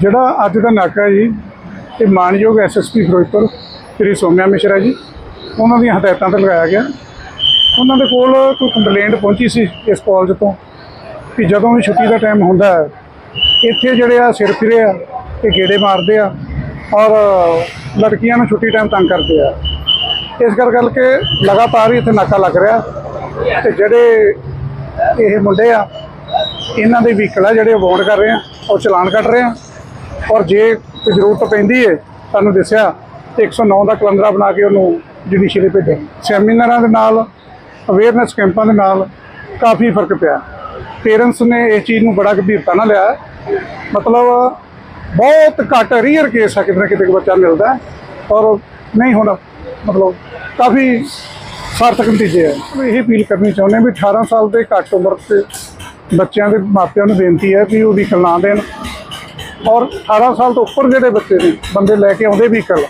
ਜਿਹੜਾ ਅੱਜ ਦਾ ਨਾਕਾ ਜੀ, ਇਹ ਮਾਨਯੋਗ ਐਸਐਸਪੀ ਫਿਰੋਜ਼ਪੁਰ, ਸ੍ਰੀ ਸੋਮਿਆ ਮਿਸ਼ਰਾ ਜੀ, ਉਹਨਾਂ ਦੀਆਂ ਹਦਾਇਤਾਂ ਤੇ ਲਗਾਇਆ ਗਿਆ। ਉਹਨਾਂ ਦੇ ਕੋਲ ਕੋਈ ਕੰਪਲੇਂਟ ਪਹੁੰਚੀ ਸੀ ਇਸ ਕਾਲਜ ਤੋਂ ਕਿ ਜਦੋਂ ਵੀ ਛੁੱਟੀ ਦਾ ਟਾਈਮ ਹੁੰਦਾ ਹੈ, ਇੱਥੇ ਜਿਹੜੇ ਆ ਸਿਰ ਫਿਰੇ ਆ, ਇਹ ਗੇੜੇ ਮਾਰਦੇ ਆ ਔਰ ਲੜਕੀਆਂ ਨੂੰ ਛੁੱਟੀ ਟਾਈਮ ਤੰਗ ਕਰਦੇ ਆ। ਇਸ ਕਰ ਕਰਕੇ ਲਗਾਤਾਰ ਹੀ ਇੱਥੇ ਨਾਕਾ ਲੱਗ ਰਿਹਾ ਤੇ ਜਿਹੜੇ ਇਹ ਮੁੰਡੇ ਆ, ਇਹਨਾਂ ਦੇ ਵਹੀਕਲ ਆ ਜਿਹੜੇ ਅਵਾਰਡ ਕਰ ਰਹੇ ਆ, ਉਹ ਚਲਾਨ ਕੱਟ ਰਹੇ ਆ। ਔਰ ਜੇ ਜ਼ਰੂਰਤ ਪੈਂਦੀ ਹੈ ਤੁਹਾਨੂੰ ਦੱਸਿਆ, ਤੇ 109 ਦਾ ਕਲੰਦਰਾ ਬਣਾ ਕੇ ਉਹਨੂੰ ਜੁਡੀਸ਼ੀਅਲੀ ਭੇਜਿਆ ਸੈਮੀਨਾਰਾਂ ਦੇ ਨਾਲ ਅਵੇਅਰਨੈਸ ਕੈਂਪਾਂ ਦੇ ਨਾਲ ਕਾਫੀ ਫ਼ਰਕ ਪਿਆ। ਪੇਰੈਂਟਸ ਨੇ ਇਸ ਚੀਜ਼ ਨੂੰ ਬੜਾ ਗੰਭੀਰਤਾ ਨਾਲ ਲਿਆ ਮਤਲਬ, ਬਹੁਤ ਘੱਟ ਰੀਅਰ ਕੇਸ ਆ ਕਿਤੇ ਨਾ ਕਿਤੇ ਕੋਈ ਬੱਚਾ ਮਿਲਦਾ ਔਰ ਨਹੀਂ ਹੁਣ, ਮਤਲਬ ਕਾਫੀ ਸਾਰਥਕ ਨਤੀਜੇ ਹੈ ਇਹ ਅਪੀਲ ਕਰਨੀ ਚਾਹੁੰਦੇ ਹਾਂ ਵੀ 18 ਸਾਲ ਦੇ ਘੱਟ ਉਮਰ ਦੇ ਬੱਚਿਆਂ ਦੇ ਮਾਪਿਆਂ ਨੂੰ ਬੇਨਤੀ ਹੈ ਕਿ ਉਹ ਵਹੀਕਲ ਨਾ ਦੇਣ। ਔਰ 18 ਸਾਲ ਤੋਂ ਉੱਪਰ ਜਿਹੜੇ ਬੱਚੇ ਨੇ ਬੰਦੇ ਲੈ ਕੇ ਆਉਂਦੇ ਵਹੀਕਲ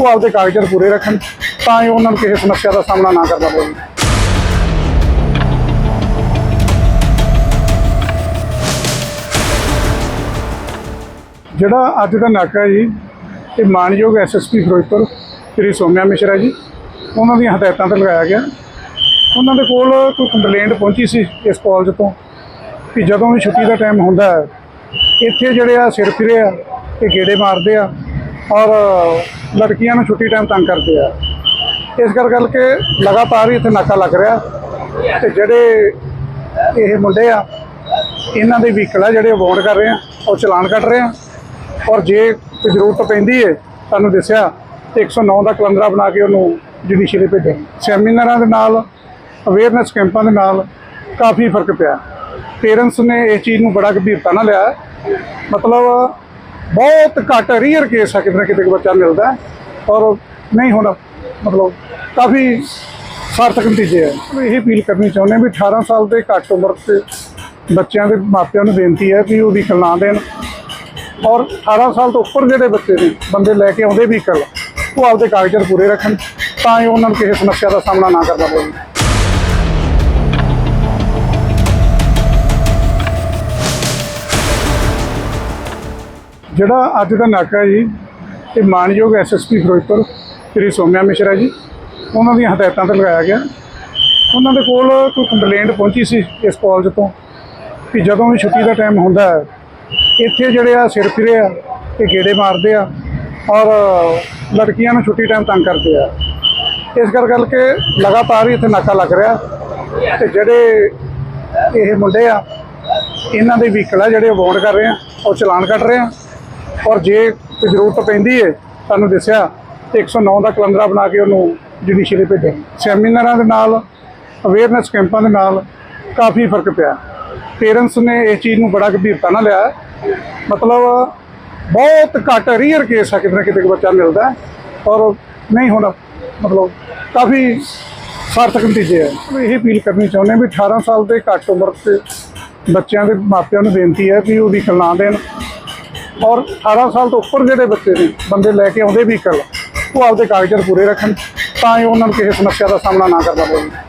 ਉਹ ਆਪਦੇ ਕਾਗਜ਼ਾਂ ਪੂਰੇ ਰੱਖਣ, ਤਾਂ ਜੋ ਉਹਨਾਂ ਨੂੰ ਕਿਸੇ ਸਮੱਸਿਆ ਦਾ ਸਾਹਮਣਾ ਨਾ ਕਰਨਾ ਪਵੇ। ਜਿਹੜਾ ਅੱਜ ਦਾ ਨਾਕਾ ਜੀ, ਇਹ ਮਾਨਯੋਗ ਐਸਐਸਪੀ ਫਿਰੋਜ਼ਪੁਰ, ਸ੍ਰੀ ਸੋਮਿਆ ਮਿਸ਼ਰਾ ਜੀ, ਉਹਨਾਂ ਦੀਆਂ ਹਦਾਇਤਾਂ ਤੇ ਲਗਾਇਆ ਗਿਆ। ਉਹਨਾਂ ਦੇ ਕੋਲ ਕੋਈ ਕੰਪਲੇਂਟ ਪਹੁੰਚੀ ਸੀ ਇਸ ਕਾਲਜ ਤੋਂ, ਕਿ ਜਦੋਂ ਵੀ ਛੁੱਟੀ ਦਾ ਟਾਈਮ ਹੁੰਦਾ ਹੈ ਇੱਥੇ ਜਿਹੜੇ ਆ ਸਿਰ ਫਿਰੇ ਆ ਇਹ ਗੇੜੇ ਮਾਰਦੇ ਆ ਔਰ ਲੜਕੀਆਂ ਨੂੰ ਛੁੱਟੀ ਟਾਈਮ ਤੰਗ ਕਰਦੇ ਆ। ਇਸ ਕਰ ਕਰਕੇ ਲਗਾਤਾਰ ਹੀ ਇੱਥੇ ਨਾਕਾ ਲੱਗ ਰਿਹਾ ਤੇ ਜਿਹੜੇ ਇਹ ਮੁੰਡੇ ਆ, ਇਹਨਾਂ ਦੇ ਵਹੀਕਲ ਆ ਜਿਹੜੇ ਅਵਾਰਡ ਕਰ ਰਹੇ ਆ, ਉਹ ਚਲਾਨ ਕੱਟ ਰਹੇ ਆ ਔਰ ਜੇ ਜ਼ਰੂਰਤ ਪੈਂਦੀ ਹੈ ਤੁਹਾਨੂੰ ਦੱਸਿਆ, ਤੇ 109 ਦਾ ਕਲੰਦਰਾ ਬਣਾ ਕੇ ਉਹਨੂੰ ਜੁਡੀਸ਼ੀਅਲੀ ਭੇਜਿਆ। ਸੈਮੀਨਾਰਾਂ ਦੇ ਨਾਲ ਅਵੇਅਰਨੈਸ ਕੈਂਪਾਂ ਦੇ ਨਾਲ ਕਾਫੀ ਫ਼ਰਕ ਪਿਆ। ਪੇਰੈਂਟਸ ਨੇ ਇਸ ਚੀਜ਼ ਨੂੰ ਬੜਾ ਗੰਭੀਰਤਾ ਨਾਲ ਲਿਆ ਮਤਲਬ ਬਹੁਤ ਘੱਟ ਰੀਅਰ ਕੇਸ ਆ ਕਿਤੇ ਨਾ ਕਿਤੇ ਕੋਈ ਬੱਚਾ ਮਿਲਦਾ ਔਰ ਨਹੀਂ ਹੁਣ ਮਤਲਬ ਕਾਫੀ ਸਾਰਥਕ ਨਤੀਜੇ ਹੈ ਇਹ ਅਪੀਲ ਕਰਨੀ ਚਾਹੁੰਦੇ ਹਾਂ ਵੀ 18 ਸਾਲ ਦੇ ਘੱਟ ਉਮਰ ਦੇ ਬੱਚਿਆਂ ਦੇ ਮਾਪਿਆਂ ਨੂੰ ਬੇਨਤੀ ਹੈ ਕਿ ਉਹ ਵਹੀਕਲ ਨਾ ਦੇਣ। ਔਰ 18 ਸਾਲ ਤੋਂ ਉੱਪਰ ਜਿਹੜੇ ਬੱਚੇ ਨੇ, ਬੰਦੇ ਲੈ ਕੇ ਆਉਂਦੇ ਵਹੀਕਲ ਉਹ ਆਪਦੇ ਕਾਗਜ਼ਾਂ ਪੂਰੇ ਰੱਖਣ ਤਾਂ ਜੋ ਉਹਨਾਂ ਨੂੰ ਕਿਸੇ ਸਮੱਸਿਆ ਦਾ ਸਾਹਮਣਾ ਨਾ ਕਰਨਾ ਪਵੇ। ਜਿਹੜਾ ਅੱਜ ਦਾ ਨਾਕਾ ਜੀ, ਇਹ ਮਾਨਯੋਗ ਐਸਐਸਪੀ ਫਿਰੋਜ਼ਪੁਰ, ਸ੍ਰੀ ਸੋਮਿਆ ਮਿਸ਼ਰਾ ਜੀ, ਉਹਨਾਂ ਦੀਆਂ ਹਦਾਇਤਾਂ ਤੇ ਲਗਾਇਆ ਗਿਆ। ਉਹਨਾਂ ਦੇ ਕੋਲ ਕੋਈ ਕੰਪਲੇਂਟ ਪਹੁੰਚੀ ਸੀ ਇਸ ਕਾਲਜ ਤੋਂ ਕਿ ਜਦੋਂ ਵੀ ਛੁੱਟੀ ਦਾ ਟਾਈਮ ਹੁੰਦਾ ਹੈ, ਇੱਥੇ ਜਿਹੜੇ ਆ ਸਿਰ ਫਿਰੇ ਆ ਇਹ ਗੇੜੇ ਮਾਰਦੇ ਆ ਔਰ ਲੜਕੀਆਂ ਨੂੰ ਛੁੱਟੀ ਟਾਈਮ ਤੰਗ ਕਰਦੇ ਆ। ਇਸ ਕਰ ਕਰਕੇ ਲਗਾਤਾਰ ਹੀ ਇੱਥੇ ਨਾਕਾ ਲੱਗ ਰਿਹਾ ਤੇ ਜਿਹੜੇ ਇਹ ਮੁੰਡੇ ਆ, ਇਹਨਾਂ ਦੇ ਵਹੀਕਲ ਆ ਜਿਹੜੇ ਅਵਾਰਡ ਕਰ ਰਹੇ ਆ, ਉਹ ਚਲਾਨ ਕੱਟ ਰਹੇ ਆ। ਔਰ ਜੇ ਕੋਈ ਜ਼ਰੂਰਤ ਪੈਂਦੀ ਹੈ ਸਾਨੂੰ ਦੱਸਿਆ, ਤੇ 109 ਦਾ ਕਲੰਦਰਾ ਬਣਾ ਕੇ ਉਹਨੂੰ ਜੁਡੀਸ਼ੀਅਲੀ ਭੇਜਿਆ ਸੈਮੀਨਾਰਾਂ ਦੇ ਨਾਲ ਅਵੇਅਰਨੈਸ ਕੈਂਪਾਂ ਦੇ ਨਾਲ ਕਾਫੀ ਫ਼ਰਕ ਪਿਆ। ਪੇਰੈਂਟਸ ਨੇ ਇਸ ਚੀਜ਼ ਨੂੰ ਬੜਾ ਗੰਭੀਰਤਾ ਨਾਲ ਲਿਆ। ਮਤਲਬ, ਬਹੁਤ ਘੱਟ ਰੀਅਰ ਕੇਸ ਆ, ਕਿਤੇ ਨਾ ਕਿਤੇ ਕੋਈ ਬੱਚਾ ਮਿਲਦਾ ਔਰ ਨਹੀਂ ਹੁਣ ਮਤਲਬ, ਕਾਫੀ ਸਾਰਥਕ ਨਤੀਜੇ ਹੈ ਇਹ ਅਪੀਲ ਕਰਨੀ ਚਾਹੁੰਦੇ ਹਾਂ ਵੀ 18 ਸਾਲ ਦੇ ਘੱਟ ਉਮਰ ਦੇ ਬੱਚਿਆਂ ਦੇ ਮਾਪਿਆਂ ਨੂੰ ਬੇਨਤੀ ਹੈ ਕਿ ਉਹਦੀ ਵਹੀਕਲ ਦੇਣ। ਔਰ 18 ਸਾਲ ਤੋਂ ਉੱਪਰ ਜਿਹੜੇ ਬੱਚੇ ਨੇ, ਬੰਦੇ ਲੈ ਕੇ ਆਉਂਦੇ ਵਹੀਕਲ ਉਹ ਆਪਦੇ ਕਾਗਜ਼ਾਤ ਪੂਰੇ ਰੱਖਣ, ਤਾਂ ਜੋ ਉਹਨਾਂ ਨੂੰ ਕਿਸੇ ਸਮੱਸਿਆ ਦਾ ਸਾਹਮਣਾ ਨਾ ਕਰਨਾ ਪਵੇ।